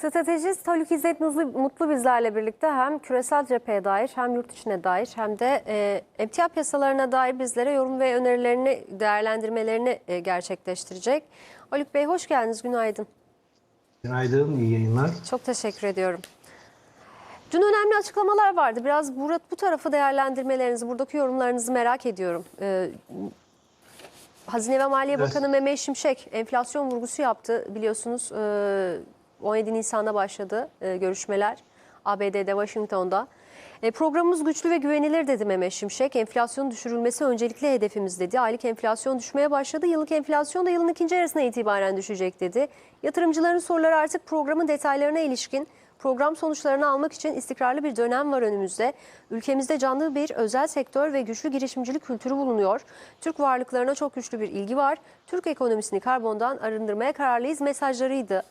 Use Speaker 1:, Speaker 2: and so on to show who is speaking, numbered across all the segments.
Speaker 1: Stratejist Haluk İzzet Mutlu, bizlerle birlikte hem küresel cepheye dair hem yurt içine dair hem de e, emtia piyasalarına dair bizlere yorum ve önerilerini, değerlendirmelerini e, gerçekleştirecek. Haluk Bey hoş geldiniz, günaydın.
Speaker 2: Günaydın, iyi yayınlar.
Speaker 1: Çok teşekkür ediyorum. Dün önemli açıklamalar vardı. Biraz bu, bu tarafı değerlendirmelerinizi, buradaki yorumlarınızı merak ediyorum. Ee, Hazine ve Maliye
Speaker 2: Evet.
Speaker 1: Bakanı Mehmet Şimşek enflasyon vurgusu yaptı. Biliyorsunuz e, 17 Nisan'da başladı e, görüşmeler ABD'de, Washington'da. E, programımız güçlü ve güvenilir dedi Mehmet Şimşek. Enflasyon düşürülmesi öncelikli hedefimiz dedi. Aylık enflasyon düşmeye başladı. Yıllık enflasyon da yılın ikinci yarısına itibaren düşecek dedi. Yatırımcıların soruları artık programın detaylarına ilişkin Program sonuçlarını almak için istikrarlı bir dönem var önümüzde. Ülkemizde canlı bir özel sektör ve güçlü girişimcilik kültürü bulunuyor. Türk varlıklarına çok güçlü bir ilgi var. Türk ekonomisini karbondan arındırmaya kararlıyız mesajlarıydı.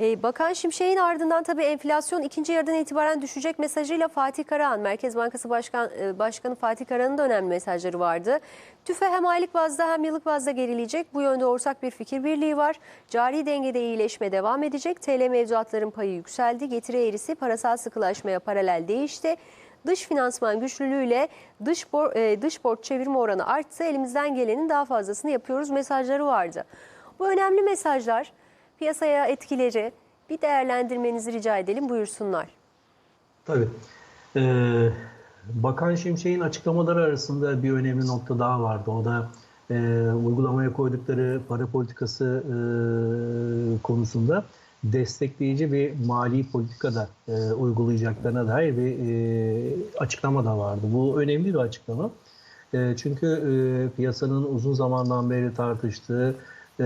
Speaker 1: Ee, Bakan Şimşek'in ardından tabii enflasyon ikinci yarıdan itibaren düşecek mesajıyla Fatih Karahan, Merkez Bankası Başkan, e, Başkanı Fatih Karahan'ın da önemli mesajları vardı. TÜFE hem aylık bazda hem yıllık bazda gerileyecek. Bu yönde ortak bir fikir birliği var. Cari dengede iyileşme devam edecek. TL mevduatların payı yükseldi. Getiri eğrisi parasal sıkılaşmaya paralel değişti. Dış finansman güçlülüğüyle dış, bor, e, dış borç çevirme oranı arttı. Elimizden gelenin daha fazlasını yapıyoruz mesajları vardı. Bu önemli mesajlar piyasaya etkileri bir değerlendirmenizi rica edelim buyursunlar.
Speaker 2: Tabii. Ee, Bakan Şimşek'in açıklamaları arasında bir önemli nokta daha vardı. O da e, uygulamaya koydukları para politikası e, konusunda destekleyici bir mali politikada e, uygulayacaklarına dair bir e, açıklama da vardı. Bu önemli bir açıklama. E, çünkü e, piyasanın uzun zamandan beri tartıştığı e,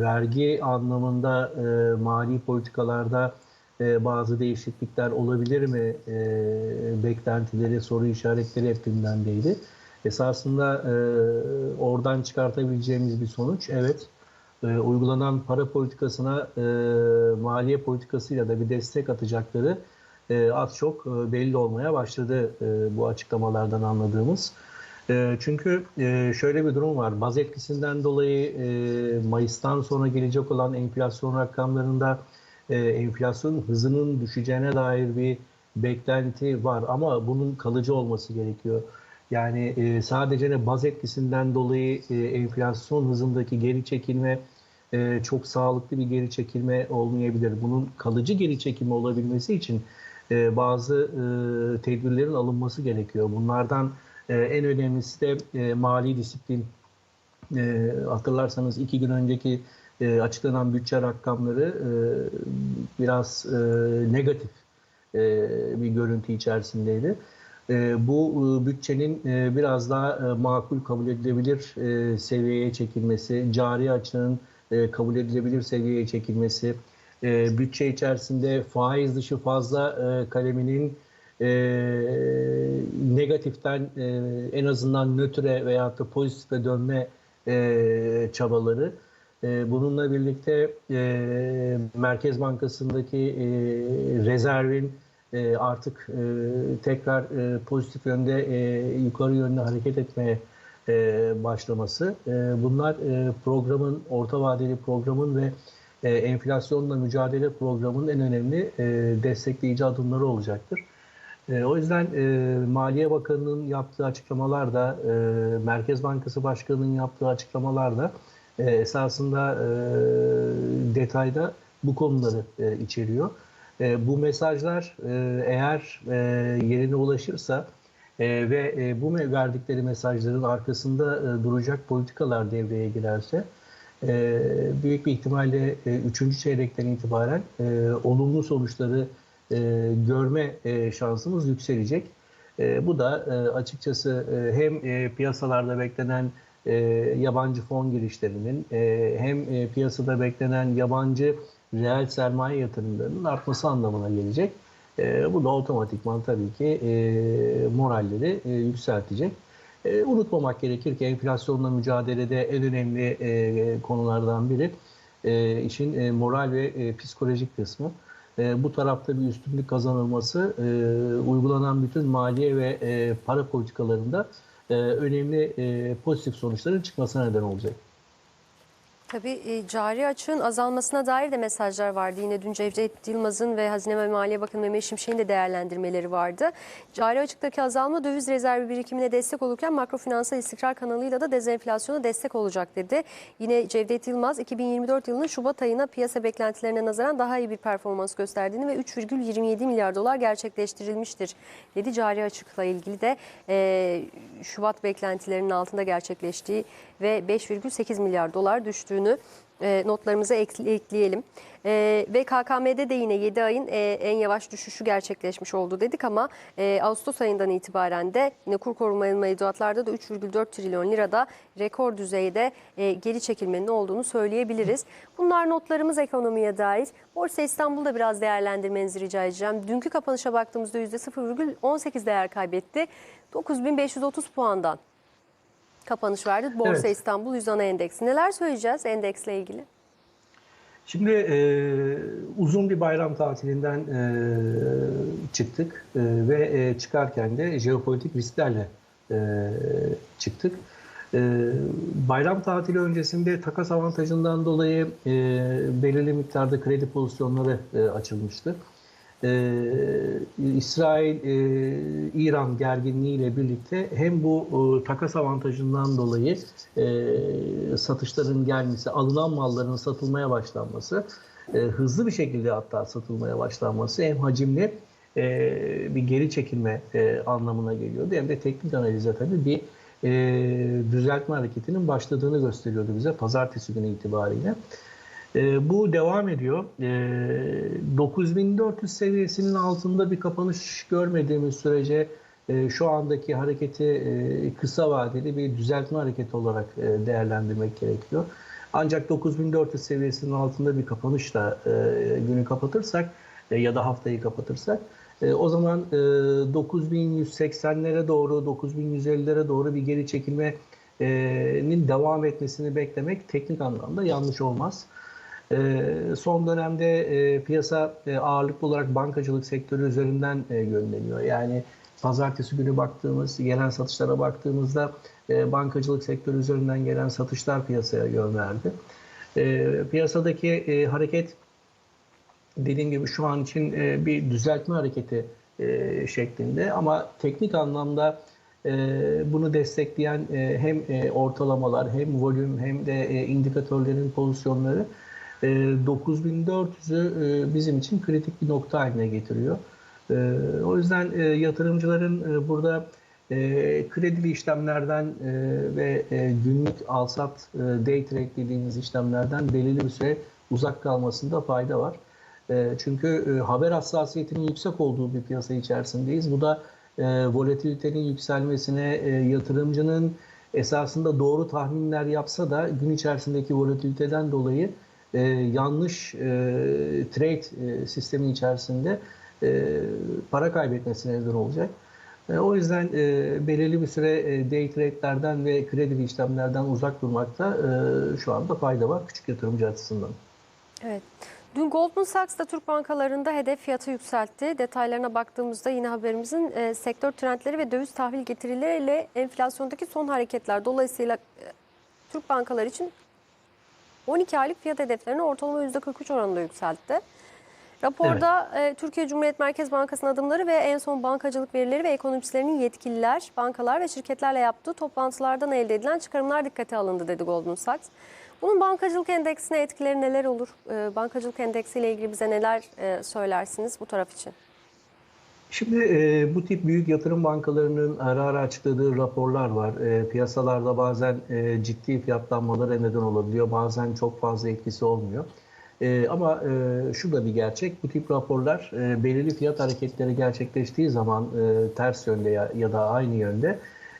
Speaker 2: vergi anlamında e, mali politikalarda e, bazı değişiklikler olabilir mi e, beklentileri, soru işaretleri hep gündemdeydi. Esasında e, oradan çıkartabileceğimiz bir sonuç evet e, uygulanan para politikasına e, maliye politikasıyla da bir destek atacakları e, az çok e, belli olmaya başladı e, bu açıklamalardan anladığımız. E, Çünkü e, şöyle bir durum var. Baz etkisinden dolayı e, Mayıs'tan sonra gelecek olan enflasyon rakamlarında e, enflasyon hızının düşeceğine dair bir beklenti var ama bunun kalıcı olması gerekiyor. Yani sadece ne baz etkisinden dolayı enflasyon hızındaki geri çekilme çok sağlıklı bir geri çekilme olmayabilir. Bunun kalıcı geri çekilme olabilmesi için bazı tedbirlerin alınması gerekiyor. Bunlardan e, en önemlisi de e, mali disiplin. E, hatırlarsanız iki gün önceki e, açıklanan bütçe rakamları e, biraz negatif bir görüntü içerisindeydi. Bu bütçenin biraz daha makul kabul edilebilir seviyeye çekilmesi, cari açığın e, kabul edilebilir seviyeye çekilmesi, bütçe içerisinde faiz dışı fazla kaleminin e, negatiften e, en azından nötre veya da pozitife dönme e, çabaları. E, bununla birlikte e, Merkez Bankası'ndaki e, rezervin e, artık e, tekrar e, pozitif yönde e, yukarı yönde hareket etmeye e, başlaması. E, bunlar e, programın, orta vadeli programın ve e, enflasyonla mücadele programının en önemli e, destekleyici adımları olacaktır. E, o yüzden e, Maliye Bakanı'nın yaptığı açıklamalar da, e, Merkez Bankası Başkanı'nın yaptığı açıklamalar da e, esasında e, detayda bu konuları e, içeriyor. E, bu mesajlar e, eğer e, yerine ulaşırsa e, ve e, bu verdikleri mesajların arkasında e, duracak politikalar devreye girerse e, büyük bir ihtimalle e, üçüncü çeyrekten itibaren e, olumlu sonuçları e, görme e, şansımız yükselecek. E, bu da e, açıkçası e, hem e, piyasalarda beklenen e, yabancı fon girişlerinin e, hem e, piyasada beklenen yabancı reel sermaye yatırımlarının artması anlamına gelecek. E, bu da otomatikman tabii ki e, moralleri e, yükseltecek. E, unutmamak gerekir ki enflasyonla mücadelede en önemli e, konulardan biri e, işin e, moral ve e, psikolojik kısmı. E, bu tarafta bir üstünlük kazanılması e, uygulanan bütün maliye ve e, para politikalarında e, önemli e, pozitif sonuçların çıkmasına neden olacak.
Speaker 1: Tabii e, cari açığın azalmasına dair de mesajlar vardı. Yine dün Cevdet Yılmaz'ın ve Hazine ve Maliye Bakanı Mehmet Şimşek'in de değerlendirmeleri vardı. Cari açıktaki azalma döviz rezervi birikimine destek olurken makrofinansal istikrar kanalıyla da dezenflasyona destek olacak dedi. Yine Cevdet Yılmaz 2024 yılının Şubat ayına piyasa beklentilerine nazaran daha iyi bir performans gösterdiğini ve 3,27 milyar dolar gerçekleştirilmiştir dedi. Cari açıkla ilgili de e, Şubat beklentilerinin altında gerçekleştiği ve 5,8 milyar dolar düştüğünü e, notlarımıza ekle- ekleyelim. E, ve KKM'de de yine 7 ayın e, en yavaş düşüşü gerçekleşmiş oldu dedik ama Ağustos ayından itibaren de yine kur korumalı mevduatlarda da 3,4 trilyon lirada rekor düzeyde geri çekilmenin olduğunu söyleyebiliriz. Bunlar notlarımız ekonomiye dair. Borsa İstanbul'da biraz değerlendirmenizi rica edeceğim. Dünkü kapanışa baktığımızda %0,18 değer kaybetti. 9530 puandan kapanış verdi. Borsa
Speaker 2: Evet.
Speaker 1: İstanbul 100 ana endeksi. Neler söyleyeceğiz endeksle ilgili?
Speaker 2: Şimdi e, uzun bir bayram tatilinden e, çıktık e, ve e, çıkarken de jeopolitik risklerle e, çıktık. E, bayram tatili öncesinde takas avantajından dolayı e, belirli miktarda kredi pozisyonları e, açılmıştı. Ee, İsrail-İran gerginliği ile birlikte hem bu e, takas avantajından dolayı e, satışların gelmesi, alınan malların satılmaya başlanması, e, hızlı bir şekilde hatta satılmaya başlanması hem hacimli e, bir geri çekilme e, anlamına geliyordu hem de teknik analize tabii bir e, düzeltme hareketinin başladığını gösteriyordu bize pazartesi günü itibariyle. E, bu devam ediyor. E, 9400 seviyesinin altında bir kapanış görmediğimiz sürece e, şu andaki hareketi e, kısa vadeli bir düzeltme hareketi olarak e, değerlendirmek gerekiyor. Ancak 9400 seviyesinin altında bir kapanışla e, günü kapatırsak e, ya da haftayı kapatırsak e, o zaman e, 9180'lere doğru 9150'lere doğru bir geri çekilmenin devam etmesini beklemek teknik anlamda yanlış olmaz. E, son dönemde e, piyasa e, ağırlıklı olarak bankacılık sektörü üzerinden e, yönleniyor. Yani pazartesi günü baktığımız, gelen satışlara baktığımızda e, bankacılık sektörü üzerinden gelen satışlar piyasaya yön verdi. E, piyasadaki e, hareket dediğim gibi şu an için e, bir düzeltme hareketi e, şeklinde ama teknik anlamda e, bunu destekleyen e, hem e, ortalamalar hem volüm hem de e, indikatörlerin pozisyonları e, 9400'ü e, bizim için kritik bir nokta haline getiriyor. E, o yüzden e, yatırımcıların burada e, kredili işlemlerden ve günlük alsat day trade dediğimiz işlemlerden belirli bir süre uzak kalmasında fayda var. Çünkü haber hassasiyetinin yüksek olduğu bir piyasa içerisindeyiz. Bu da e, volatilitenin yükselmesine yatırımcının esasında doğru tahminler yapsa da gün içerisindeki volatiliteden dolayı e, yanlış e, trade e, sistemi içerisinde e, para kaybetmesine neden olacak. E, o yüzden e, belirli bir süre e, day trade'lerden ve kredi işlemlerden uzak durmakta e, şu anda fayda var küçük yatırımcı açısından.
Speaker 1: Evet. Dün Goldman Sachs da Türk bankalarında hedef fiyatı yükseltti. Detaylarına baktığımızda yine haberimizin e, sektör trendleri ve döviz tahvil getirileriyle enflasyondaki son hareketler. Dolayısıyla e, Türk bankaları için 12 aylık fiyat hedeflerini ortalama %43 oranında yükseltti. Raporda e, Türkiye Cumhuriyet Merkez Bankası'nın adımları ve en son bankacılık verileri ve ekonomistlerinin yetkililer, bankalar ve şirketlerle yaptığı toplantılardan elde edilen çıkarımlar dikkate alındı dedi Goldman Sachs. Bunun bankacılık endeksine etkileri neler olur? E, bankacılık endeksiyle ilgili bize neler e, söylersiniz bu taraf için?
Speaker 2: Şimdi e, bu tip büyük yatırım bankalarının ara ara açıkladığı raporlar var. E, piyasalarda bazen e, ciddi fiyatlanmalara neden olabiliyor. Bazen çok fazla etkisi olmuyor. E, ama e, şu da bir gerçek. Bu tip raporlar e, belirli fiyat hareketleri gerçekleştiği zaman e, ters yönde ya, ya da aynı yönde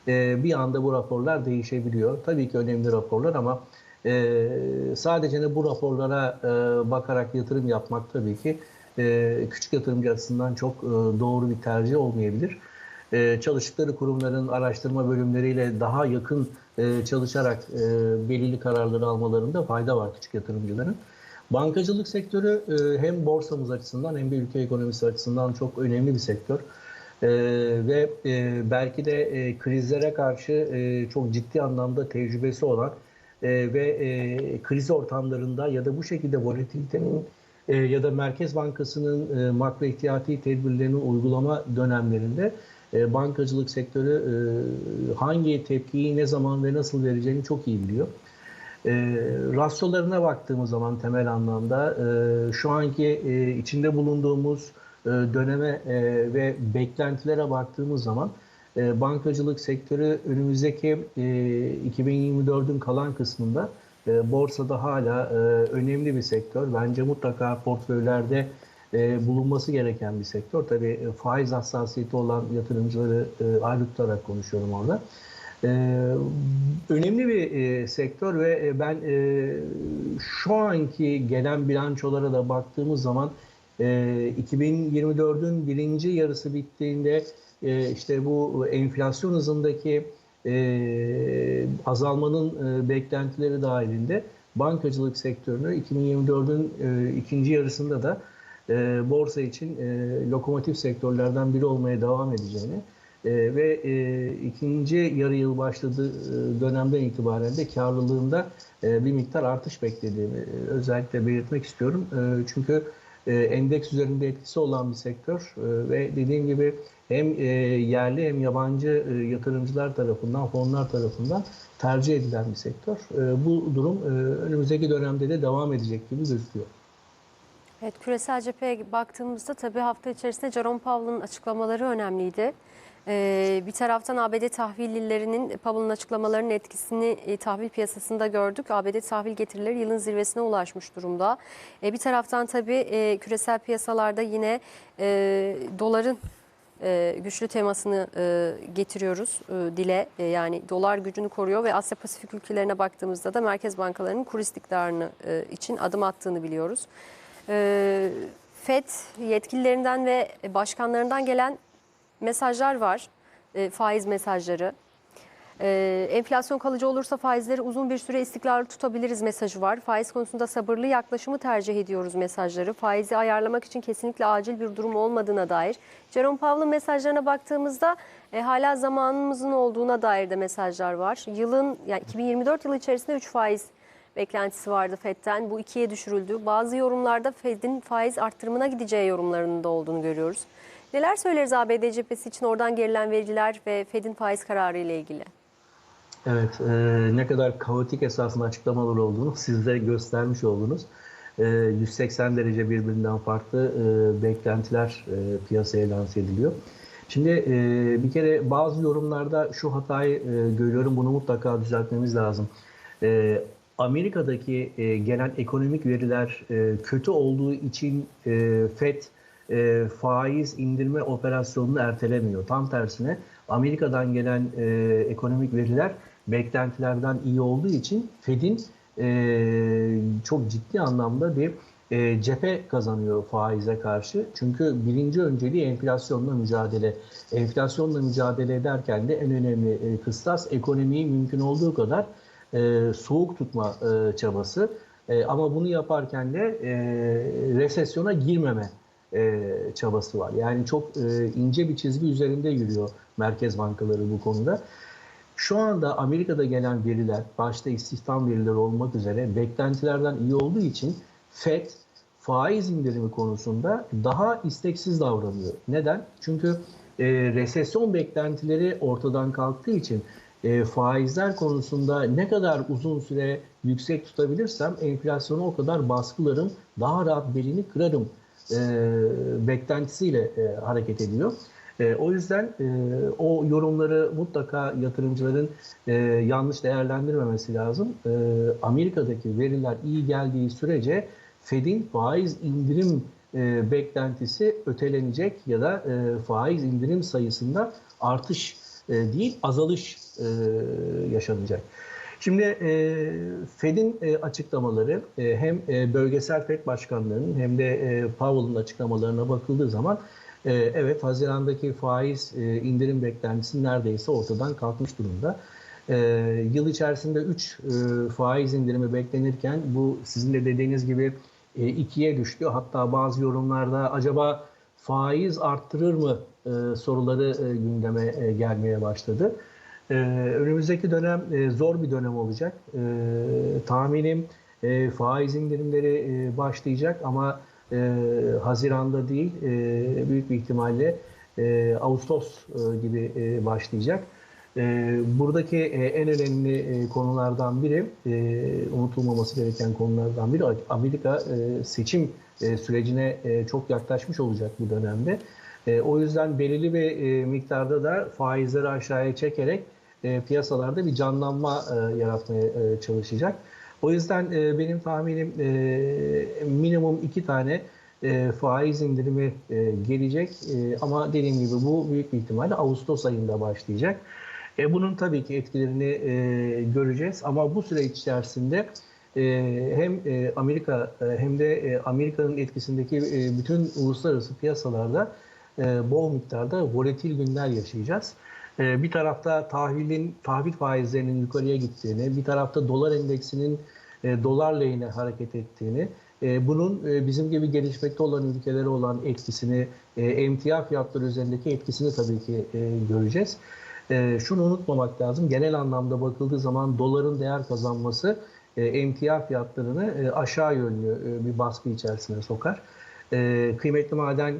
Speaker 2: e, bir anda bu raporlar değişebiliyor. Tabii ki önemli raporlar ama e, sadece de bu raporlara e, bakarak yatırım yapmak tabii ki e, küçük yatırımcı açısından çok e, doğru bir tercih olmayabilir. E, çalıştıkları kurumların araştırma bölümleriyle daha yakın e, çalışarak e, belirli kararları almalarında fayda var küçük yatırımcıların. Bankacılık sektörü hem borsamız açısından hem de ülke ekonomisi açısından çok önemli bir sektör. E, ve belki de krizlere karşı çok ciddi anlamda tecrübesi olan ve kriz ortamlarında ya da bu şekilde volatilitenin e, ya da Merkez Bankası'nın e, makro ihtiyati tedbirlerini uygulama dönemlerinde e, bankacılık sektörü e, hangi tepkiyi ne zaman ve nasıl vereceğini çok iyi biliyor. E, rasyolarına baktığımız zaman temel anlamda e, şu anki e, içinde bulunduğumuz e, döneme e, ve beklentilere baktığımız zaman e, bankacılık sektörü önümüzdeki e, 2024'ün kalan kısmında e, borsada hala e, önemli bir sektör. Bence mutlaka portföylerde e, bulunması gereken bir sektör. Tabii e, faiz hassasiyeti olan yatırımcıları e, ayrı tutarak konuşuyorum orada. E, önemli bir e, sektör ve e, ben e, şu anki gelen bilançolara da baktığımız zaman e, 2024'ün birinci yarısı bittiğinde e, işte bu enflasyon hızındaki e, azalmanın e, beklentileri dahilinde bankacılık sektörünü 2024'ün e, ikinci yarısında da e, borsa için e, lokomotif sektörlerden biri olmaya devam edeceğini e, ve e, ikinci yarı yıl başladığı e, dönemden itibaren de karlılığında e, bir miktar artış beklediğimi e, özellikle belirtmek istiyorum. E, çünkü e, endeks üzerinde etkisi olan bir sektör e, ve dediğim gibi hem e, yerli hem yabancı yatırımcılar tarafından, fonlar tarafından tercih edilen bir sektör. Bu durum önümüzdeki dönemde de devam edecek gibi gözüküyor.
Speaker 1: Evet, küresel cepheye baktığımızda tabii hafta içerisinde Jerome Powell'ın açıklamaları önemliydi. Ee, bir taraftan ABD tahvillilerinin Powell'ın açıklamalarının etkisini e, tahvil piyasasında gördük. ABD tahvil getirileri yılın zirvesine ulaşmış durumda. E, bir taraftan tabii e, küresel piyasalarda yine doların güçlü temasını getiriyoruz dile. Yani dolar gücünü koruyor ve Asya Pasifik ülkelerine baktığımızda da merkez bankalarının kur istikrarını için adım attığını biliyoruz. FED yetkililerinden ve başkanlarından gelen mesajlar var. E, faiz mesajları. E, enflasyon kalıcı olursa faizleri uzun bir süre istikrarlı tutabiliriz mesajı var. Faiz konusunda sabırlı yaklaşımı tercih ediyoruz mesajları. Faizi ayarlamak için kesinlikle acil bir durum olmadığına dair. Jerome Powell'ın mesajlarına baktığımızda e, hala zamanımızın olduğuna dair de mesajlar var. Yılın yani 2024 yılı içerisinde 3 faiz beklentisi vardı FED'den. Bu ikiye düşürüldü. Bazı yorumlarda FED'in faiz arttırımına gideceği yorumlarının da olduğunu görüyoruz. Neler söyleriz ABD cephesi için oradan gerilen veriler ve FED'in faiz kararı ile ilgili?
Speaker 2: Evet, e, ne kadar kaotik esasında açıklamalar olduğunu siz göstermiş oldunuz. E, 180 derece birbirinden farklı e, beklentiler e, piyasaya lanse ediliyor. Şimdi e, bir kere bazı yorumlarda şu hatayı e, görüyorum, bunu mutlaka düzeltmemiz lazım. E, Amerika'daki e, gelen ekonomik veriler e, kötü olduğu için e, FED e, faiz indirme operasyonunu ertelemiyor. Tam tersine Amerika'dan gelen e, ekonomik veriler beklentilerden iyi olduğu için Fed'in e, çok ciddi anlamda bir e, cephe kazanıyor faize karşı. Çünkü birinci önceliği enflasyonla mücadele. Enflasyonla mücadele ederken de en önemli e, kıstas ekonomiyi mümkün olduğu kadar e, soğuk tutma e, çabası. E, ama bunu yaparken de e, resesyona girmeme e, çabası var. Yani çok e, ince bir çizgi üzerinde yürüyor merkez bankaları bu konuda. Şu anda Amerika'da gelen veriler, başta istihdam verileri olmak üzere beklentilerden iyi olduğu için FED faiz indirimi konusunda daha isteksiz davranıyor. Neden? Çünkü e, resesyon beklentileri ortadan kalktığı için e, faizler konusunda ne kadar uzun süre yüksek tutabilirsem enflasyonu o kadar baskılarım, daha rahat belini kırarım e, beklentisiyle e, hareket ediyor. E, o yüzden e, o yorumları mutlaka yatırımcıların e, yanlış değerlendirmemesi lazım. E, Amerika'daki veriler iyi geldiği sürece Fed'in faiz indirim e, beklentisi ötelenecek ya da e, faiz indirim sayısında artış e, değil azalış e, yaşanacak. Şimdi e, Fed'in e, açıklamaları e, hem e, bölgesel Fed başkanlarının hem de e, Powell'ın açıklamalarına bakıldığı zaman e, evet Haziran'daki faiz e, indirim beklentisi neredeyse ortadan kalkmış durumda. E, yıl içerisinde 3 e, faiz indirimi beklenirken bu sizin de dediğiniz gibi e, ikiye düştü. Hatta bazı yorumlarda acaba faiz arttırır mı e, soruları e, gündeme e, gelmeye başladı. Ee, önümüzdeki dönem e, zor bir dönem olacak. Ee, tahminim e, faiz indirimleri e, başlayacak ama e, Haziran'da değil, büyük bir ihtimalle Ağustos gibi başlayacak. Buradaki en önemli konulardan biri, unutulmaması gereken konulardan biri Amerika seçim sürecine çok yaklaşmış olacak bu dönemde. O yüzden belirli bir miktarda da faizleri aşağıya çekerek e, piyasalarda bir canlanma e, yaratmaya e, çalışacak. O yüzden e, benim tahminim e, minimum iki tane e, faiz indirimi e, gelecek. E, ama dediğim gibi bu büyük bir ihtimalle Ağustos ayında başlayacak. E, bunun tabii ki etkilerini e, göreceğiz ama bu süreç içerisinde e, hem e, Amerika e, hem de e, Amerika'nın etkisindeki e, bütün uluslararası piyasalarda e, bol miktarda volatil günler yaşayacağız. E, bir tarafta tahvilin tahvil faizlerinin yukarıya gittiğini, bir tarafta dolar endeksinin e, dolar lehine hareket ettiğini, e, bunun e, bizim gibi gelişmekte olan ülkelere olan etkisini, emtia fiyatları üzerindeki etkisini tabii ki göreceğiz. Şunu unutmamak lazım. Genel anlamda bakıldığı zaman doların değer kazanması emtia fiyatlarını aşağı yönlü bir baskı içerisine sokar. Kıymetli maden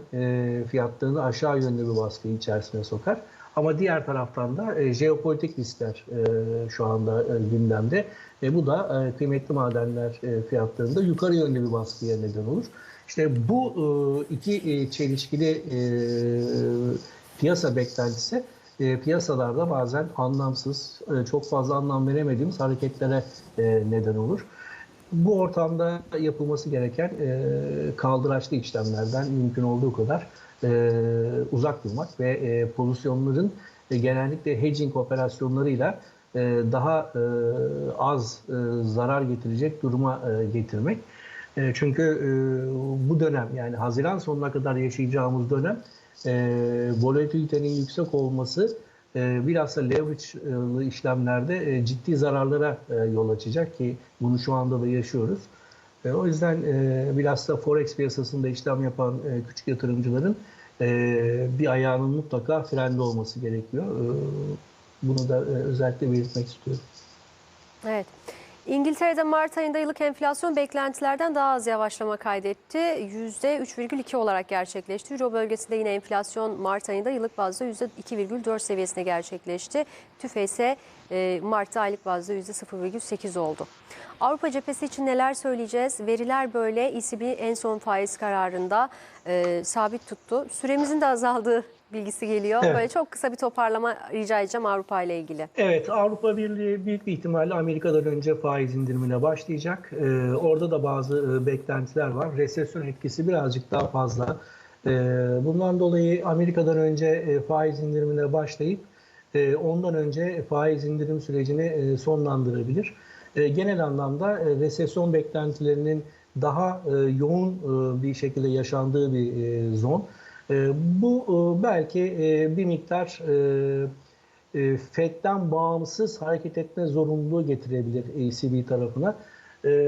Speaker 2: fiyatlarını aşağı yönlü bir baskı içerisine sokar. Ama diğer taraftan da e, jeopolitik riskler e, şu anda e, gündemde. E, bu da e, kıymetli madenler e, fiyatlarında yukarı yönlü bir baskıya neden olur. İşte bu e, iki e, çelişkili e, piyasa beklentisi e, piyasalarda bazen anlamsız, e, çok fazla anlam veremediğimiz hareketlere e, neden olur. Bu ortamda yapılması gereken e, kaldıraçlı işlemlerden mümkün olduğu kadar e, uzak durmak ve e, pozisyonların e, genellikle hedging operasyonlarıyla e, daha e, az e, zarar getirecek duruma e, getirmek. E, çünkü e, bu dönem yani Haziran sonuna kadar yaşayacağımız dönem e, volatilitenin yüksek olması e, bilhassa leverage işlemlerde e, ciddi zararlara e, yol açacak ki bunu şu anda da yaşıyoruz. E, o yüzden e, bilhassa forex piyasasında işlem yapan e, küçük yatırımcıların e, bir ayağının mutlaka frende olması gerekiyor. E, bunu da e, özellikle belirtmek istiyorum.
Speaker 1: Evet. İngiltere'de Mart ayında yıllık enflasyon beklentilerden daha az yavaşlama kaydetti. %3,2 olarak gerçekleşti. Euro bölgesinde yine enflasyon Mart ayında yıllık bazda %2,4 seviyesine gerçekleşti. TÜFE ise e, Mart'ta aylık bazda %0,8 oldu. Avrupa cephesi için neler söyleyeceğiz? Veriler böyle. ECB en son faiz kararında e, sabit tuttu. Süremizin de azaldığı bilgisi geliyor.
Speaker 2: Evet.
Speaker 1: Böyle çok kısa bir toparlama rica edeceğim Avrupa ile ilgili.
Speaker 2: Evet, Avrupa Birliği büyük bir ihtimalle Amerika'dan önce faiz indirimine başlayacak. Ee, orada da bazı e, beklentiler var. Resesyon etkisi birazcık daha fazla. Ee, bundan dolayı Amerika'dan önce e, faiz indirimine başlayıp e, ondan önce faiz indirim sürecini sonlandırabilir. Genel anlamda resesyon beklentilerinin daha yoğun bir şekilde yaşandığı bir zon. E, bu e, belki e, bir miktar e, FED'den bağımsız hareket etme zorunluluğu getirebilir ECB tarafına.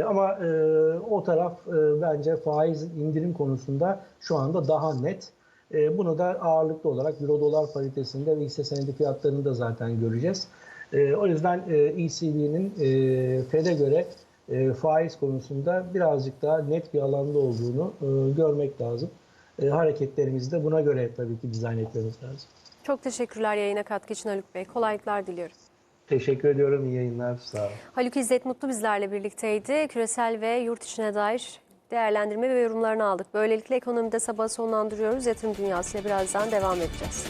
Speaker 2: Ama o taraf bence faiz indirim konusunda şu anda daha net. Bunu da ağırlıklı olarak Euro dolar paritesinde ve hisse senedi fiyatlarını da zaten göreceğiz. O yüzden ECB'nin FED'e göre faiz konusunda birazcık daha net bir alanda olduğunu görmek lazım. E, hareketlerimizi de buna göre tabii ki dizayn etmemiz lazım.
Speaker 1: Çok teşekkürler yayına katkı için Haluk Bey. Kolaylıklar diliyorum.
Speaker 2: Teşekkür ediyorum. İyi yayınlar. Sağ olun.
Speaker 1: Haluk İzzet Mutlu bizlerle birlikteydi. Küresel ve yurt içine dair değerlendirme ve yorumlarını aldık. Böylelikle ekonomide sabah sonlandırıyoruz. Yatırım dünyasıyla birazdan devam edeceğiz.